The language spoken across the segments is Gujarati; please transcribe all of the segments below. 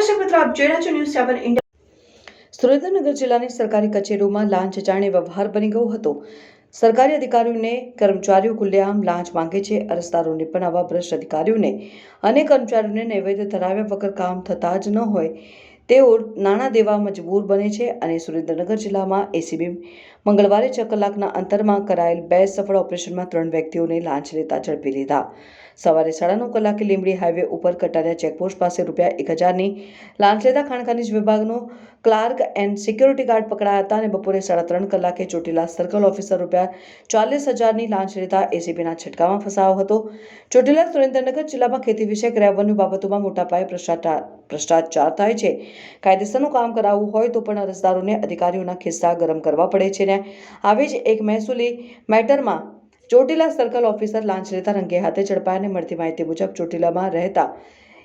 આપ જોઈ રહ્યા છો ન્યૂઝ સેવન ઇન્ડિયા સુરેન્દ્રનગર જિલ્લાની સરકારી કચેરીઓમાં લાંચ જાણે વ્યવહાર બની ગયો હતો. સરકારી અધિકારીઓને, કર્મચારીઓ ખુલ્લેઆમ લાંચ માંગે છે. અરજદારોને પણ આવા ભ્રષ્ટ અધિકારીઓને અને કર્મચારીઓને નૈવેદ્ય ધરાવ્યા વગર કામ થતા જ ન હોય. તેઓ નાણાં દેવા મજબૂર બને છે અને સુરેન્દ્રનગર જિલ્લામાં એસીબી મંગળવારે છ કલાકના અંતરમાં કરાયેલ બે સફળ ઓપરેશનમાં ત્રણ વ્યક્તિઓને લાંચ લેતા ઝડપી લીધા. સવારે સાડા નવ કલાકે લીંબડી હાઈવે ઉપર કટારિયા ચેકપોસ્ટ પાસે રૂપિયા એક હજારની લાંચ લેતા ખાણ ખનીજ વિભાગનો ક્લાર્ક એન્ડ સિક્યોરિટી ગાર્ડ પકડાયા હતા અને બપોરે સાડા ત્રણ કલાકે ચોટીલા સર્કલ ઓફિસર રૂપિયા ચાલીસ હજારની લાંચ લેતા એસીબીના છટકામાં ફસાયો હતો. ચોટીલા સુરેન્દ્રનગર જિલ્લામાં ખેતી વિષયક રેવન્યુ બાબતોમાં મોટા પાયે ભ્રષ્ટાચાર ભ્રષ્ટાચાર થાય છે. કાયદેસરનું કામ કરાવવું હોય તો પણ અરજદારોને અધિકારીઓના ખિસ્સા ગરમ કરવા પડે છે ને આવી જ એક મહેસૂલી મેટરમાં ચોટીલા સર્કલ ઓફિસર લાંચ લેતા રંગે હાથે ઝડપાયાને મળતી માહિતી મુજબ ચોટીલામાં રહેતા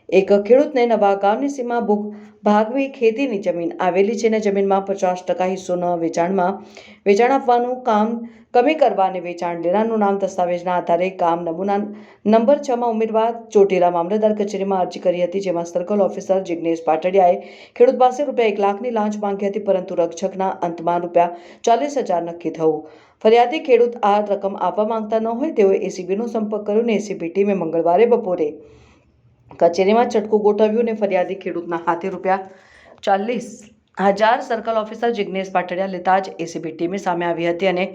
એક ખેડૂતને નવા ગામની સીમા બુક ભાગવી ખેતીની જમીન આવેલી છે ને જમીનમાં પચાસ ટકા હિસ્સોના વેચાણમાં વેચાણ આપવાનું કામ કમી કરવા અને વેચાણ લેનારનું નામ દસ્તાવેજના આધારે કામ નમૂના નંબર છમાં ઉમેરવા ચોટીલા મામલતદાર કચેરીમાં અરજી કરી હતી, જેમાં સર્કલ ઓફિસર જિજ્ઞેશ પાટડિયાએ ખેડૂત પાસે રૂપિયા એક લાખની લાંચ માંગી હતી, પરંતુ રક્ષકના અંતમાં રૂપિયા ચાલીસ હજાર નક્કી થયું. ફરિયાદી ખેડૂત આ રકમ આપવા માંગતા ન હોય તેઓએ એસીબીનો સંપર્ક કર્યો અને એસીબી ટીમે મંગળવારે બપોરે કચેરીમાં ચટકો ગોઠવ્યું અને ફરિયાદી ખેડૂતના હાથે રૂપિયા ચાલીસ હજાર સર્કલ ઓફિસર જિગ્નેશ પાટડિયા લેતા જ એસીબી ટીમે સામે આવી હતી અને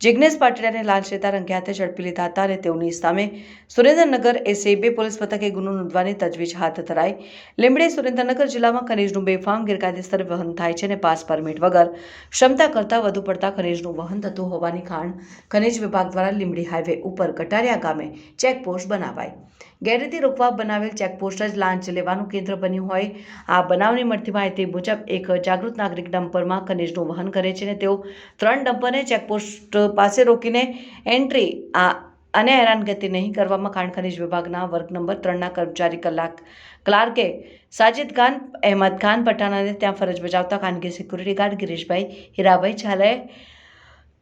જિગ્નેશ પાટડિયાને લાંચ લેતા રંગે હાથે ઝડપી લીધા હતા અને તેઓની સામે સુરેન્દ્રનગર એસએબી પોલીસ મથકે ગુનો નોંધવાની તજવીજ હાથ ધરાઈ. લીમડી સુરેન્દ્રનગર જિલ્લામાં ખનીજનું બેફામ, ગેરકાયદેસર વહન થાય છે અને પાસ પરમિટ વગર ક્ષમતા કરતાં વધુ પડતા ખનીજનું વહન થતું હોવાની ખાણ ખનીજ વિભાગ દ્વારા લીંબડી હાઈવે ઉપર કટારિયા ગામે ચેકપોસ્ટ બનાવાઈ. ગેરરીતિ રોકવા બનાવેલ ચેકપોસ્ટ જ લાંચ લેવાનું કેન્દ્ર બન્યું હોય. આ બનાવની મળતી માહિતી મુજબ એક જાગૃત નાગરિક ડમ્પરમાં ખનીજનું વહન કરે છે અને તેઓ ત્રણ ડમ્પરને ચેકપોસ્ટ પાસે રોકીને એન્ટ્રી આ અને હેરાનગતિ નહીં કરવામાં ખાણ ખનીજ વિભાગના વર્ગ નંબર ત્રણના કર્મચારી કલાક ક્લાર્કે સાજિદ ખાન, અહેમદ ખાન પઠાણાને ત્યાં ફરજ બજાવતા ખાનગી સિક્યુરિટી ગાર્ડ ગિરીશભાઈ હીરાભાઈ ઝાલાએ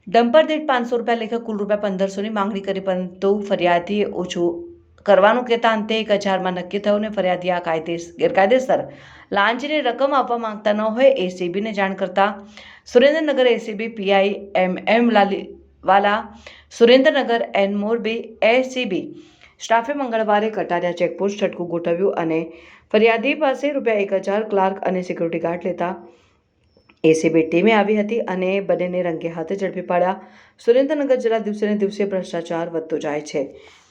ડમ્પર દીઠ પાંચસો રૂપિયા લેખે કુલ રૂપિયા પંદરસોની માંગણી કરી પરંતુ ફરિયાદી ઓછું કરવાનું કહેતા અંતે એક હજારમાં નક્કી થયું ને ફરિયાદી આ કાયદેસ, ગેરકાયદેસર લાંચની રકમ આપવા માંગતા ન હોય એસીબીને જાણ કરતા Surendranagar ACB PI M M Laliwala, Surendranagar and Morbi ACB સ્ટાફે મંગળવારે કટારિયા ચેકપોસ્ટ છટકું ગોઠવ્યું અને ફરિયાદી પાસે રૂપિયા એક હજાર ક્લાર્ક અને સિક્યુરિટી ગાર્ડ લેતા એસીબી ટીમે આવી હતી અને બંનેને રંગે હાથે ઝડપી પાડ્યા. સુરેન્દ્રનગર જિલ્લા દિવસે ને દિવસે ભ્રષ્ટાચાર વધતો જાય છે.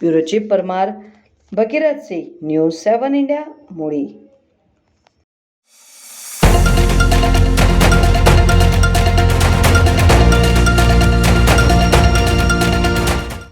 Bureau chief Parmar Bhagirathsinh, news seven India, મૂડી.